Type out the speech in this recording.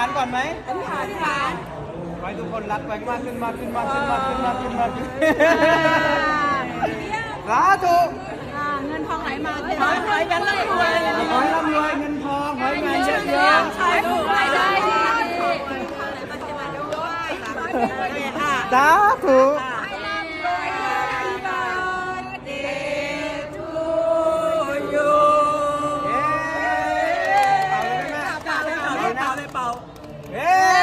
านก่อนไหมอธิษฐานอธิษฐานไว้ทุกคนรักแไว้มากขึ้นมากขึ้นมากขึ้นมากขึ้นมากขึ้นมากขึ้นสาถูกเงินทองไหลมาเทขอให้รวยกันเลยรวยขอให้ร่ำรวยเงินทองขอให้งานเยอะๆขอให้ถูกไายได้ดีขอให้เงินทองไหลมาเทมาด้วยสาธุ pessoal. É!